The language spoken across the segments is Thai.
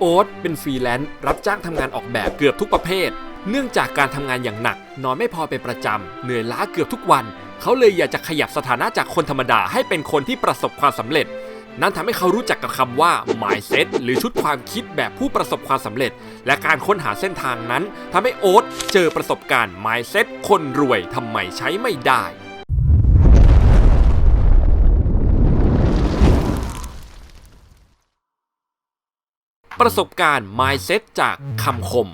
โอ๊ตเป็นฟรีแลนซ์รับจ้างทำงานออกแบบเกือบทุกประเภท เนื่องจากการทำงานอย่างหนัก นอนไม่พอเป็นประจำเหนื่อยล้าเกือบทุกวัน เขาเลยอยากจะขยับสถานะจากคนธรรมดาให้เป็นคนที่ประสบความสำเร็จ นั่นทำให้เขารู้จักกับคำว่า mindset หรือชุดความคิดแบบผู้ประสบความสำเร็จ และการค้นหาเส้นทางนั้นทำให้โอ๊ตเจอประสบการณ์ mindset คนรวยทำไมใช้ไม่ได้ ประสบการณ์ mindset จากคำคม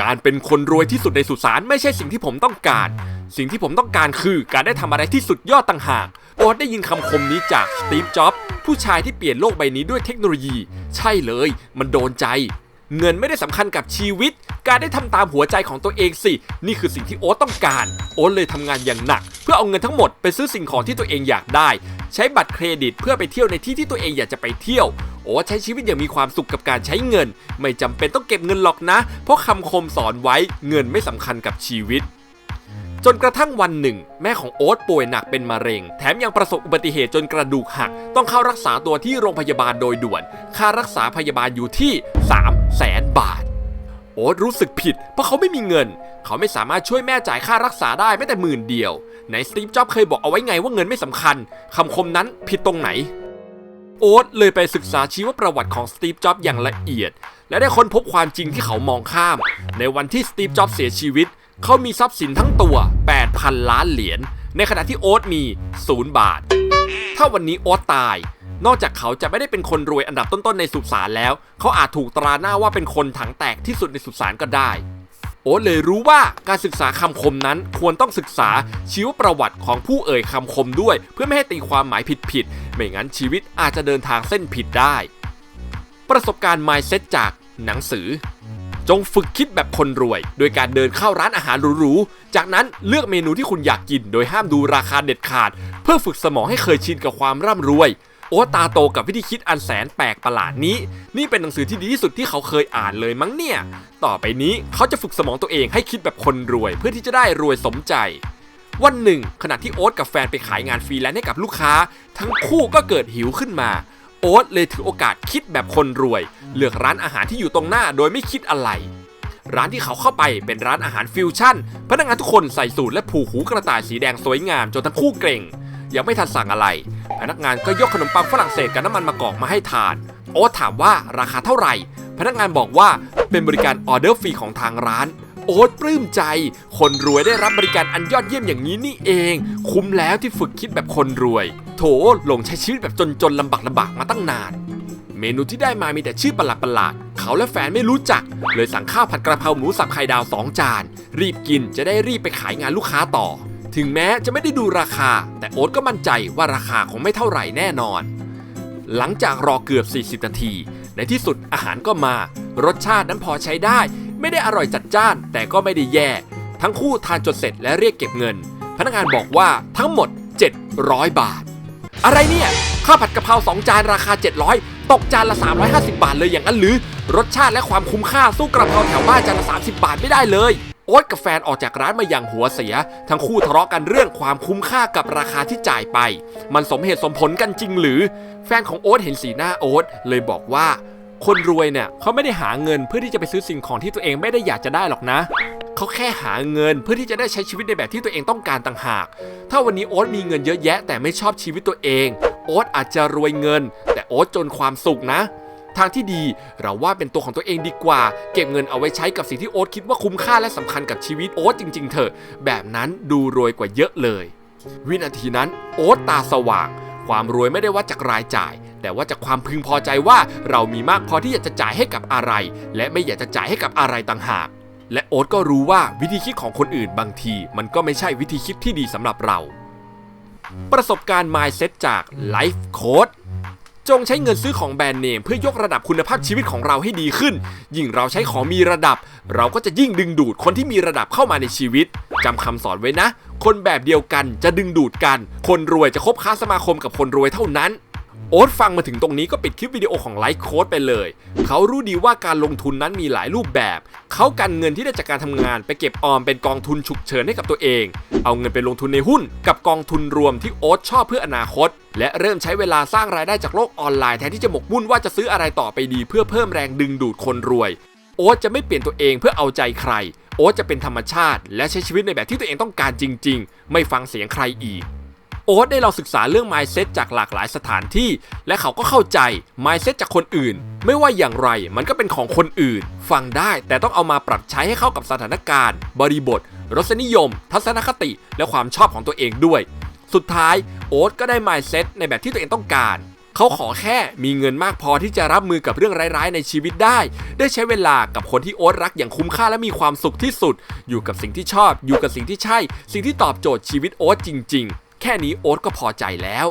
การเป็นคนรวยที่สุดในสุสานไม่ใช่สิ่งที่ผมต้องการ สิ่งที่ผมต้องการคือการได้ทำอะไรที่สุดยอดต่างหากโอ๊ตได้ยินคำคมนี้จากสตีฟจ็อบผู้ชายที่เปลี่ยนโลกใบนี้ด้วยเทคโนโลยี ใช่เลย มันโดนใจ เงินไม่ได้สำคัญกับชีวิต การได้ทำตามหัวใจของตัวเองสิ นี่คือสิ่งที่โอ๊ตต้องการ โอ๊ตเลยทำงานอย่างหนัก เพื่อเอาเงินทั้งหมดไปซื้อสิ่งของที่ตัวเองอยากได้ ใช้บัตรเครดิตเพื่อไปเที่ยวในที่ที่ตัวเองอยากจะไปเที่ยว โอ๊ตใช้ชีวิตอย่างมีความสุขกับการใช้เงิน ไม่จำเป็นต้องเก็บเงินหรอกนะ เพราะคำคมสอนไว้เงินไม่สำคัญกับชีวิตจนกระทั่งวันหนึ่ง แม่ของโอ๊ตป่วยหนักเป็นมะเร็ง แถมยังประสบอุบัติเหตุจนกระดูกหัก ต้องเข้ารักษาตัวที่โรงพยาบาลโดยด่วน ค่ารักษาพยาบาลอยู่ที่ 3 0 0แสนบาท โอ๊ตรู้สึกผิดเพราะเขาไม่มีเงิน เขาไม่สามารถช่วยแม่จ่ายค่ารักษาได้แม้แต่หมื่นเดียวไหนสตีฟจ็อบเคยบอกเอาไว้ไงว่าเงินไม่สำคัญคำคมนั้นผิดตรงไหน โอ๊ตเลยไปศึกษาชีวประวัติของสตีฟจ็อบอย่างละเอียด และได้ค้นพบความจริงที่เขามองข้าม ในวันที่สตีฟจ็อบเสียชีวิต เขามีทรัพย์สินทั้งตัว 8,000 ล้านเหรียญในขณะที่โอ๊ตมี 0 บาท ถ้าวันนี้โอ๊ตตาย นอกจากเขาจะไม่ได้เป็นคนรวยอันดับต้นๆในสุสานแล้ว เขาอาจถูกตราหน้าว่าเป็นคนถังแตกที่สุดในสุสานก็ได้ อ๊ตเลยรู้ว่าการศึกษาคำคมนั้นควรต้องศึกษาชีวประวัติของผู้เอ่ยคำคมด้วย เพื่อไม่ให้ตีความหมายผิดๆไม่งั้นชีวิตอาจจะเดินทางเส้นผิดได้ ประสบการณ์ mindset จากหนังสือ จงฝึกคิดแบบคนรวย โดยการเดินเข้าร้านอาหารหรูๆจากนั้นเลือกเมนูที่คุณอยากกิน โดยห้ามดูราคาเด็ดขาด เพื่อฝึกสมองให้เคยชินกับความร่ำรวย โอ๊ตตาโตกับวิธีคิดอันแสนแปลกประหลาดนี้ นี่เป็นหนังสือที่ดีที่สุดที่เขาเคยอ่านเลยมั้งเนี่ย ต่อไปนี้เขาจะฝึกสมองตัวเองให้คิดแบบคนรวย เพื่อที่จะได้รวยสมใจ วันหนึ่ง ขณะที่โอ๊ตกับแฟนไปขายงานฟรีแลนซ์ให้กับลูกค้า ทั้งคู่ก็เกิดหิวขึ้นมา โอ๊ตเลยถือโอกาสคิดแบบคนรวย เลือกร้านอาหารที่อยู่ตรงหน้าโดยไม่คิดอะไรร้านที่เขาเข้าไปเป็นร้านอาหารฟิวชั่น พนักงานทุกคนใส่สูทและผูกหูกระต่ายสีแดงสวยงามจนทั้งคู่เกรงยังไม่ทันสั่งอะไร พนักงานก็ยกขนมปังฝรั่งเศสกับน้ำมันมะกอกมาให้ทาน โอ๊ตถามว่าราคาเท่าไหร่ พนักงานบอกว่าเป็นบริการออเดอร์ฟรีของทางร้าน โอ๊ตปลื้มใจ คนรวยได้รับบริการอันยอดเยี่ยมอย่างนี้นี่เอง คุ้มแล้วที่ฝึกคิดแบบคนรวย โถหลงใช้ชีวิตแบบจนๆลำบากลำบากมาตั้งนาน เมนูที่ได้มามีแต่ชื่อประหลาดๆเขาและแฟนไม่รู้จัก เลยสั่งข้าวผัดกระเพราหมูสับไข่ดาว2จาน รีบกินจะได้รีบไปขายงานลูกค้าต่อ ถึงแม้จะไม่ได้ดูราคา แต่โอ๊ตก็มั่นใจว่าราคาคงไม่เท่าไหร่แน่นอน หลังจากรอเกือบ 40 นาที ในที่สุดอาหารก็มา รสชาตินั้นพอใช้ได้ ไม่ได้อร่อยจัดจ้าน แต่ก็ไม่ได้แย่ ทั้งคู่ทานจนเสร็จและเรียกเก็บเงิน พนักงานบอกว่าทั้งหมด 700 บาท อะไรเนี่ย ข้าวผัดกะเพรา2จานราคา 700 ตกจานละ 350 บาทเลยอย่างนั้นหรือ รสชาติและความคุ้มค่าสู้กระเพราแถวบ้านจานละ 30 บาทไม่ได้เลย โอ๊ตกับแฟนออกจากร้านมาอย่างหัวเสีย ทั้งคู่ทะเลาะกันเรื่องความคุ้มค่ากับราคาที่จ่ายไป มันสมเหตุสมผลกันจริงหรือ แฟนของโอ๊ตเห็นสีหน้าโอ๊ตเลยบอกว่า คนรวยเนี่ยเขาไม่ได้หาเงินเพื่อที่จะไปซื้อสิ่งของที่ตัวเองไม่ได้อยากจะได้หรอกนะเขาแค่หาเงินเพื่อที่จะได้ใช้ชีวิตในแบบที่ตัวเองต้องการต่างหาก ถ้าวันนี้โอ๊ตมีเงินเยอะแยะ แต่ไม่ชอบชีวิตตัวเอง โอ๊ตอาจจะรวยเงิน แต่โอ๊ตจนความสุขนะ ทางที่ดี เราว่าเป็นตัวของตัวเองดีกว่า เก็บเงินเอาไว้ใช้กับสิ่งที่โอ๊ตคิดว่าคุ้มค่าและสำคัญกับชีวิตโอ๊ตจริง ๆ เถอะ แบบนั้นดูรวยกว่าเยอะเลย วินาทีนั้นโอ๊ตตาสว่าง ความรวยไม่ได้วัดจากรายจ่าย แต่ว่าจากความพึงพอใจว่าเรามีมากพอที่อยากจะจ่ายให้กับอะไร และไม่อยากจะจ่ายให้กับอะไรต่างหากและโอ๊ตก็รู้ว่าวิธีคิดของคนอื่นบางที มันก็ไม่ใช่วิธีคิดที่ดีสำหรับเรา ประสบการณ์ mindset จาก Life Coach จงใช้เงินซื้อของแบรนด์เนมเพื่อยกระดับคุณภาพชีวิตของเราให้ดีขึ้น ยิ่งเราใช้ของมีระดับ เราก็จะยิ่งดึงดูดคนที่มีระดับเข้ามาในชีวิตจำคำสอนไว้นะ คนแบบเดียวกันจะดึงดูดกัน คนรวยจะคบค้าสมาคมกับคนรวยเท่านั้น โอ๊ตฟังมาถึงตรงนี้ก็ปิดคลิปวิดีโอของไลฟ์โค้ดไปเลย เขารู้ดีว่าการลงทุนนั้นมีหลายรูปแบบ เขากันเงินที่ได้จากการทำงานไปเก็บออมเป็นกองทุนฉุกเฉินให้กับตัวเอง เอาเงินไปลงทุนในหุ้น กับกองทุนรวมที่โอ๊ตชอบเพื่ออนาคต และเริ่มใช้เวลาสร้างรายได้จากโลกออนไลน์แทนที่จะหมกมุ่นว่าจะซื้ออะไรต่อไปดีเพื่อเพิ่มแรงดึงดูดคนรวย โอ๊ตจะไม่เปลี่ยนตัวเองเพื่อเอาใจใคร โอ๊ตจะเป็นธรรมชาติ และใช้ชีวิตในแบบที่ตัวเองต้องการจริง ๆ ไม่ฟังเสียงใครอีก โอ๊ตได้ลองศึกษาเรื่อง mindset จากหลากหลายสถานที่ และเขาก็เข้าใจ mindset จากคนอื่น ไม่ว่าอย่างไรมันก็เป็นของคนอื่น ฟังได้แต่ต้องเอามาปรับใช้ให้เข้ากับสถานการณ์ บริบท รสนิยม ทัศนคติ และความชอบของตัวเองด้วย สุดท้ายโอ๊ตก็ได้ mindset ในแบบที่ตัวเองต้องการ เขาขอแค่มีเงินมากพอที่จะรับมือกับเรื่องร้ายๆ ในชีวิตได้ ได้ใช้เวลากับคนที่โอ๊ตรักอย่างคุ้มค่าและมีความสุขที่สุด อยู่กับสิ่งที่ชอบ อยู่กับสิ่งที่ใช่ สิ่งที่ตอบโจทย์ชีวิตโอ๊ตจริง ๆ แค่นี้โอ๊ตก็พอใจแล้ว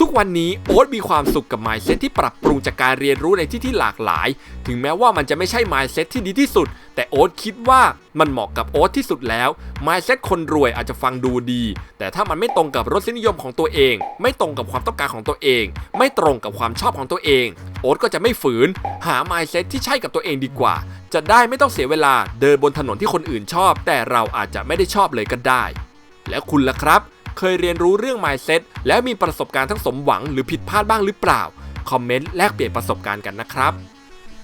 ทุกวันนี้โอ๊ตมีความสุขกับ mindset ที่ปรับปรุงจากการเรียนรู้ในที่ที่หลากหลาย ถึงแม้ว่ามันจะไม่ใช่ mindset ที่ดีที่สุด แต่โอ๊ตคิดว่ามันเหมาะกับโอ๊ตที่สุดแล้ว mindset คนรวยอาจจะฟังดูดี แต่ถ้ามันไม่ตรงกับรสนิยมของตัวเอง ไม่ตรงกับความต้องการของตัวเอง ไม่ตรงกับความชอบของตัวเอง โอ๊ตก็จะไม่ฝืน หา mindset ที่ใช่กับตัวเองดีกว่า จะได้ไม่ต้องเสียเวลาเดินบนถนนที่คนอื่นชอบ แต่เราอาจจะไม่ได้ชอบเลยก็ได้ แล้วคุณล่ะครับ เคยเรียนรู้เรื่อง mindset แล้วมีประสบการณ์ทั้งสมหวังหรือผิดพลาดบ้างหรือเปล่า คอมเมนต์แลกเปลี่ยนประสบการณ์กันนะครับ